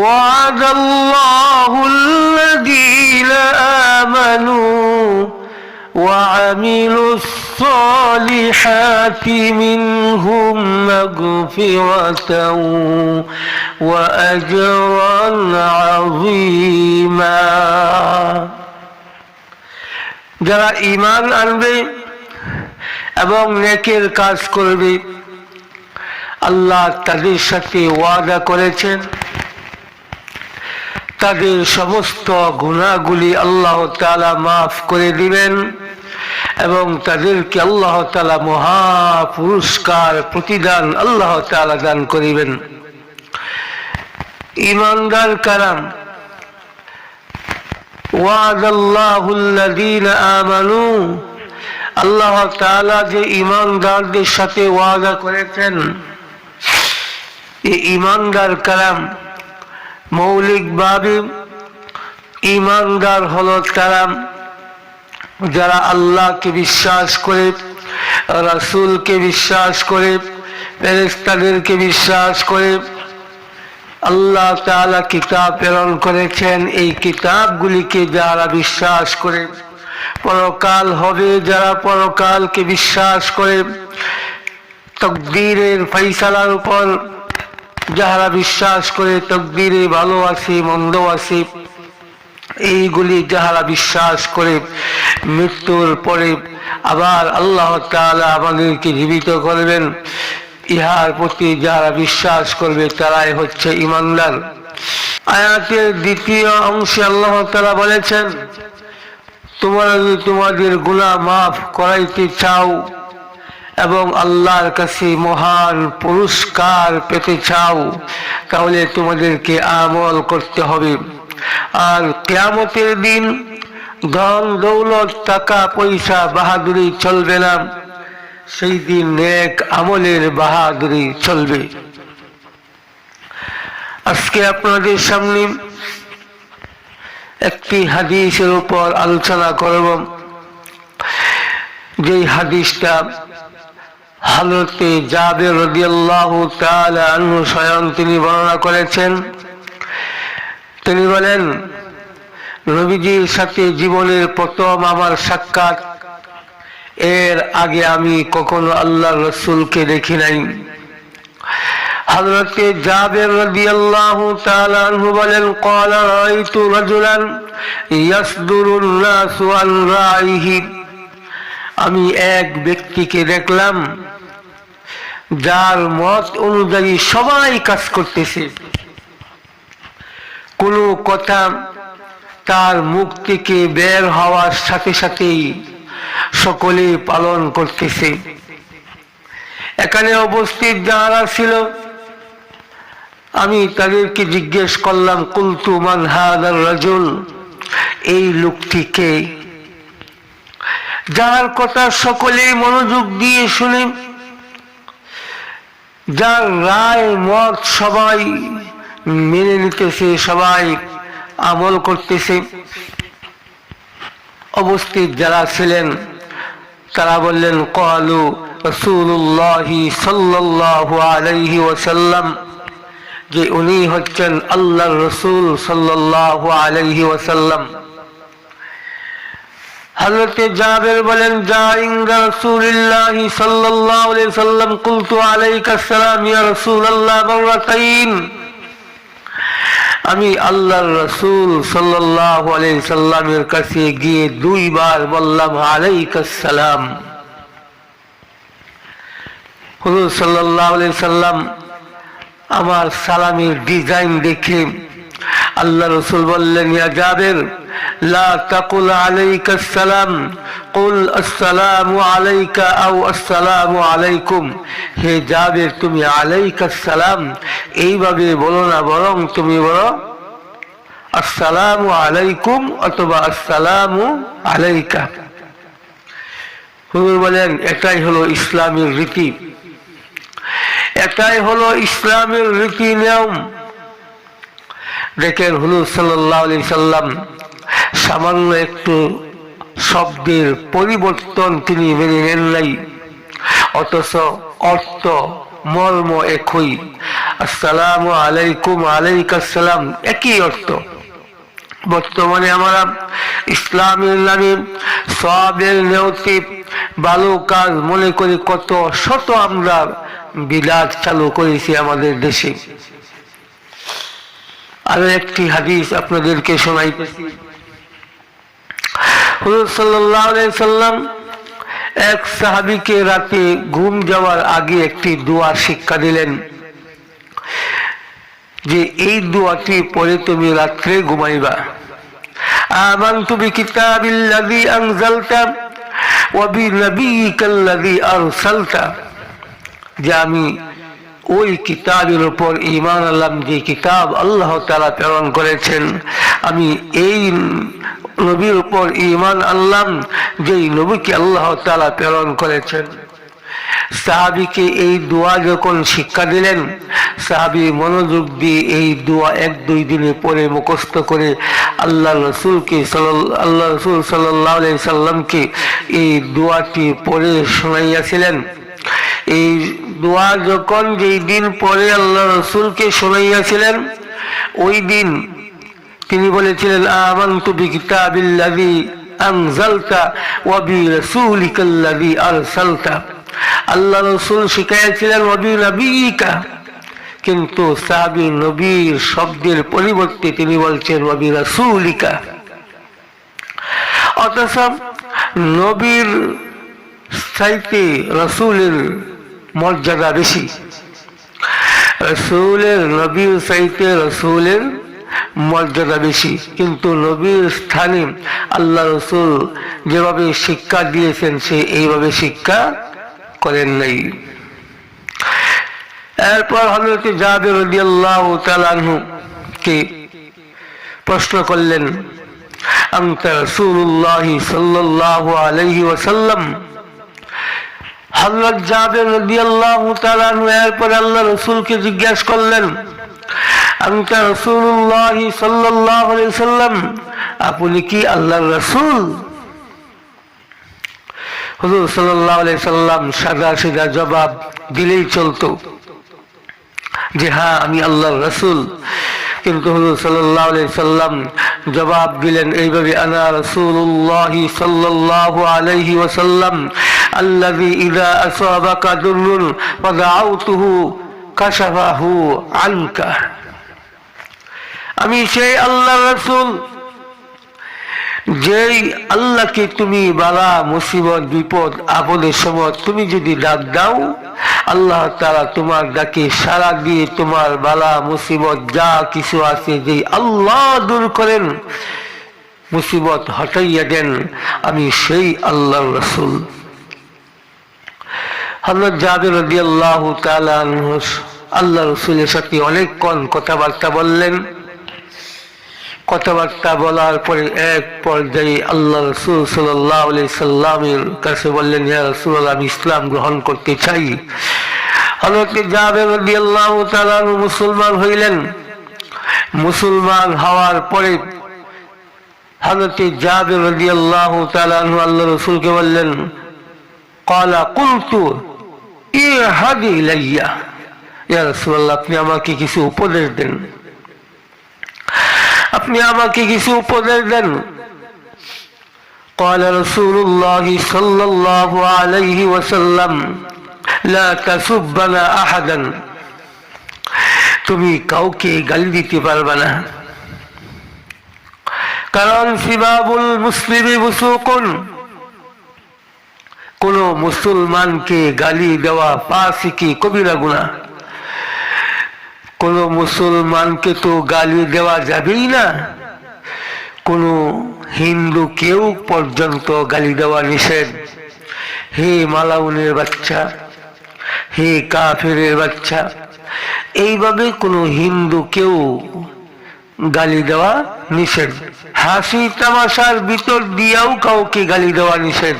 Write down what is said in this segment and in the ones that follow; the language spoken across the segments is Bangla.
وعد الله الذين آمنوا وعملوا الصالحات منهم مغفرة وأجرا عظيما যারা ইমান আনবে এবং নেকের কাজ করবে আল্লাহ তাদের সাথে ওয়াদা করেছেন তাদের সমস্ত গুণাগুলি আল্লাহ তালা মাফ করে দিবেন এবং তাদেরকে আল্লাহ তালা মহা পুরস্কার প্রতিদান আল্লাহ তালা দান করিবেন। ইমানদার কারাম আমানু, আল্লাহ যে ইমানদারদের সাথে ওয়াদা করেছেন ইমানদার কালাম মৌলিকভাবে ইমানদার হলো তারা যারা আল্লাহকে বিশ্বাস করে, রাসূলকে বিশ্বাস করে, ফেরেশতাদেরকে বিশ্বাস করে। আল্লাহ তাআলা কিতাব প্রেরণ করেছেন, এই কিতাবগুলিকে যারা বিশ্বাস করে, পরকাল হবে যারা পরকালকে বিশ্বাস করে, তকদিরের ফৈসালার উপর যাহারা বিশ্বাস করে তকদিরে ভালো আছে মন্দ আছে এইগুলি যাহারা বিশ্বাস করে, মৃত্যুর পরে আবার আল্লাহ তাআলা আমাদেরকে জীবিত করবেন। ইহার প্রতি যারা বিশ্বাস করবে, তারাই হচ্ছে ইমানদার আয়াতের দ্বিতীয় অংশে আল্লাহ তালা বলেছেন, তোমরা যদি তোমাদের গুনাহ মাফ করাইতে চাও এবং আল্লাহর কাছে মহান পুরস্কার পেতে চাও, তাহলে তোমাদেরকে আমল করতে হবে। আর কেয়ামতের দিন ধন, দৌলত, টাকা, পয়সা, বাহাদুরি চলবে না। সেই দিন নেক আমলের বাহাদুরি চলবে। আজকে আপনাদের সামনে একটি হাদিসের উপর আলোচনা করব। যে হাদিসটা হালতে জাবের রদিয়াল্লাহ আনহু স্বয়ং তিনি বর্ণনা করেছেন। তিনি বলেন রবিজির সাথে জীবনের প্রথম আমার সাক্ষাৎ। এর আগে আমি কখনো আল্লাহ রসুলকে দেখি নাই। হজরতে জাবের রাদিয়াল্লাহু তাআলা আনহু বলেন, ক্বালা রাআইতু রাজুলান ইয়াসদুরুন নাসু আন রাইহি আমি এক ব্যক্তিকে দেখলাম যার মত অনুযায়ী সবাই কাজ করতেছে। কোনো কথা তার মুখ থেকে বের হওয়ার সাথে সাথেই সকলে পালন করতেছে। এখানে উপস্থিত যারা ছিল, আমি তাদেরকে জিজ্ঞেস করলাম, কুলতু মান হাদার রাজুল? এই লোকটিকে। যার কথা সকলে মনোযোগ দিয়ে শুনে যার রায়, মত সবাই মেনে নিতেছে, সবাই আমল করতেছে। অবস্থিত যারা ছিলেন, তারা বললেন, কলু রসুল্লাহি সাল্লাল্লাহু আলাইহি ওয়াসাল্লাম যে উনি হচ্ছেন আল্লাহ রসুল সাল্লাল্লাহু আলাইহি ওয়াসাল্লাম। বলেন কুলতু আমি আল্লাহর রাসূল সাল্লামের কাছে গিয়ে দুইবার বললাম, আলাইকা সালাম। হুজুর সাল্লাম আমার সালামের ডিজাইন দেখে আল্লাহ রসুল বললেন, ইয়া জাবের হে তুমি এইভাবে বলো না বরং তুমি বলো, আসসালামু আলাইকুম অথবা আসসালামু আলাইকা। হুজুর বলেন, এটাই হলো ইসলামের রীতি। এটাই হলো ইসলামের রীতি নিয়ম। দেখেন হুলুর সাল্লাহ সাল্লাম সামান্য একটু শব্দের পরিবর্তন তিনি মেনে নেন নাই। অথচ অর্থ মর্ম একই। আসসালামু আলাইকুম আলাইকাসসালাম একই অর্থ। বর্তমানে আমরা ইসলামের নামে সবের নেওতে ভালো কাজ মনে করি কত শত আমরা বিলাস চালু করেছি আমাদের দেশে। আরও একটি হাদিস আপনাদেরকে শোনাইতেছি। হুজুর সাল্লাল্লাহু সাল্লাম এক সাহাবীকে রাতে ঘুম যাওয়ার আগে একটি দোয়া শিক্ষা দিলেন যে, এই দোয়াটি পরে তুমি রাত্রে ঘুমাইবা। আমানতু বিকিতাবিল্লাযী আনজালতা ওয়া বিনাবিয়িকাল্লাযী আরসালতা। যে, আমি ওই কিতাবের উপর ঈমান আনলাম যে কিতাব আল্লাহ তাআলা প্রেরণ করেছেন। আমি এই নবীর উপর ইমান আনলাম, যেই নবীকে আল্লাহ তাআলা প্রেরণ করেছেন। সাহাবিকে এই দোয়া যখন শিক্ষা দিলেন, সাহাবি মনোযোগ দিয়ে এই দোয়া এক দুই দিনে পরে মুখস্থ করে আল্লাহ রসুলকে আল্লাহ রসুল সাল্লাহ সাল্লামকে এই দোয়াটি পড়ে শোনাইয়াছিলেন। এই দোয়া যখন যেই দিন পরে আল্লাহ রসুলকে শোনাইয়াছিলেন, ওই দিন তিনি বলেছিলেন, আমান্তু বিকিতাবিল্লাযী আনজালতা ওয়া বিরাসূলিকাল্লাযী আরসালতা। আল্লাহ রসুল শিখাইয়াছিলেন নবী নবীকা কিন্তু সাহাবি নবীর শব্দের পরিবর্তে তিনি বলছেন নবী রাসুলিকা অথচ নবীর চাইতে রসুলের মর্যাদা বেশি। রসুলের নবীর চাইতে রসুলের মর্যাদা বেশি। কিন্তু নবীর স্থানে আল্লাহ রসুল যেভাবে শিক্ষা দিয়েছেন, সে এইভাবে শিক্ষা করেন নাই। এরপর হজরত জাবের রাদিয়াল্লাহু কে প্রশ্ন করলেন, আনতা রাসূলুল্লাহ সাল্লাল্লাহু আলাইহি ওয়াসাল্লাম? হযরত জাবের রাদিয়াল্লাহু তাআলা এরপর আল্লাহ রসুলকে জিজ্ঞাসা করলেন আনতা রাসূলুল্লাহ সাল্লাল্লাহু আলাইহি ওয়াসাল্লাম আপনি কি আল্লাহর রাসূল? হুজুর সাল্লাহ সাল্লাম সাদা সিধা জবাব দিলেই চলতো যে হ্যাঁ আমি আল্লাহর রসুল। কিন্তু হুজুর সাল্লাহ সাল্লাম জবাব দিলেন এইভাবে, আনা রসুল্লাহ সাল্লাহ আলাইহি ওয়াসাল্লাম, আল্লাযী ইযা আসাবাকা দুররুন ফাদাউতুহু কাশাফাহু আনকা। আমি সেই আল্লাহ রসুল। যেই আল্লাহকে তুমি বালা, মুসিবত, বিপদ, আপদের সময় তুমি যদি ডাক দাও, আল্লাহ তারা তোমার ডাকে সারা দিয়ে তোমার বালা, মুসিবত যা কিছু আছে যে আল্লাহ দূর করেন, মুসিবত হটাইয়া দেন, আমি সেই আল্লাহ রসুল। হজরত জাবের রদি আল্লাহ আল্লাহ রসুলের সাথে অনেকক্ষণ কথাবার্তা বললেন। কথাবার্তা বলার পরে এক পর্যায়ে আল্লাহ রসুল সাল্লামের কাছে বললেন, ইয়া রসুল আমি ইসলাম গ্রহণ করতে চাই। মুসলমান হইলেন। মুসলমান হওয়ার পরে হজরত জাবের রদি আল্লাহ তালানু আল্লাহ রসুলকে বললেন কলা কুলতু ই হাদি লাইয়া ইয়া রসুল আপনি আমাকে কিছু উপদেশ দেন। আপনি আমাকে কিছু উপদেশ দেন قال رسول الله صلى الله عليه وسلم لا تسبنا احدا তুমি কাউকে গালি দিতে পারবে না কারণ সিবাবুল মুসলিমি বুসুকুন কোন মুসলমানকে গালি দেওয়া পাশিকি কবিরা গুণা কোন মুসলমানকে তো গালি দেওয়া যাবেই না। কোন হিন্দু কেউ পর্যন্ত গালি দেওয়া নিষেধ। হে মালাউনের বাচ্চা, হে কাফেরের বাচ্চা, এইভাবে কোনো হিন্দু কেউ গালি দেওয়া নিষেধ। হাসি তামাশার ভিতর দিয়েও কাউকে গালি দেওয়া নিষেধ।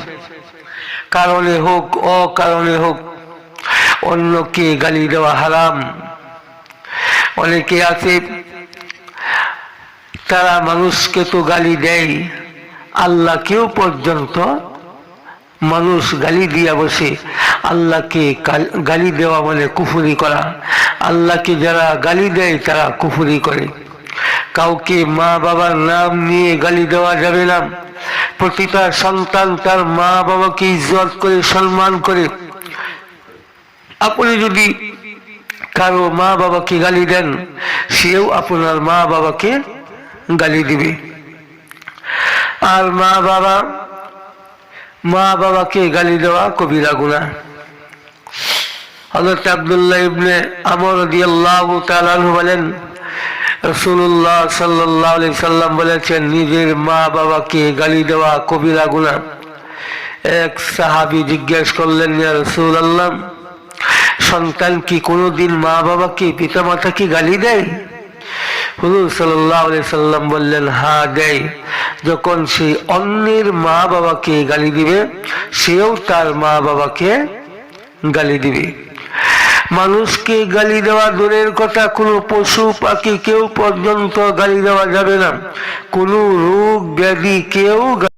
কারণে হোক, অকারণে হোক, অন্যকে গালি দেওয়া হারাম। অনেকে আছে, তারা মানুষকে তো গালি দেয়, আল্লাহকেও পর্যন্ত মানুষ গালি দিয়া বসে। আল্লাহকে গালি দেওয়া মানে কুফুরি করা। আল্লাহকে যারা গালি দেয়, তারা কুফুরি করে। কাউকে মা বাবার নাম নিয়ে গালি দেওয়া যাবে না। প্রতিটা সন্তান তার মা বাবাকে ইজ্জত করে, সম্মান করে। আপনি যদি কারও মা বাবাকে গালি দেন, সেও আপনার মা বাবাকে গালি দিবে। আর মা বাবা, মা বাবাকে গালি দেওয়া কবিরা গুণা হজরত আবদুল্লাহ ইবনে আমর রাদিয়াল্লাহু তাআলা বলেন রসুল্লাহ সাল্লাহ আলি সাল্লাম বলেছেন, নিজের মা বাবাকে গালি দেওয়া কবিরা গুণা এক সাহাবি জিজ্ঞেস করলেন, ইয়া রসুল আল্লাহ সন্তান কি কোনোদিন মা বাবাকে পিতা মাতাকে গালি দেয়? হুজুর সাল্লাহ সাল্লাম বললেন, হা, দেয়। যখন সে অন্যের মা বাবাকে গালি দিবে, সেও তার মা বাবাকে গালি দিবে। মানুষকে গালি দেওয়া দূরের কথা, কোনো পশু পাখি কেউ পর্যন্ত গালি দেওয়া যাবে না। কোনো রোগ ব্যাধি কেউ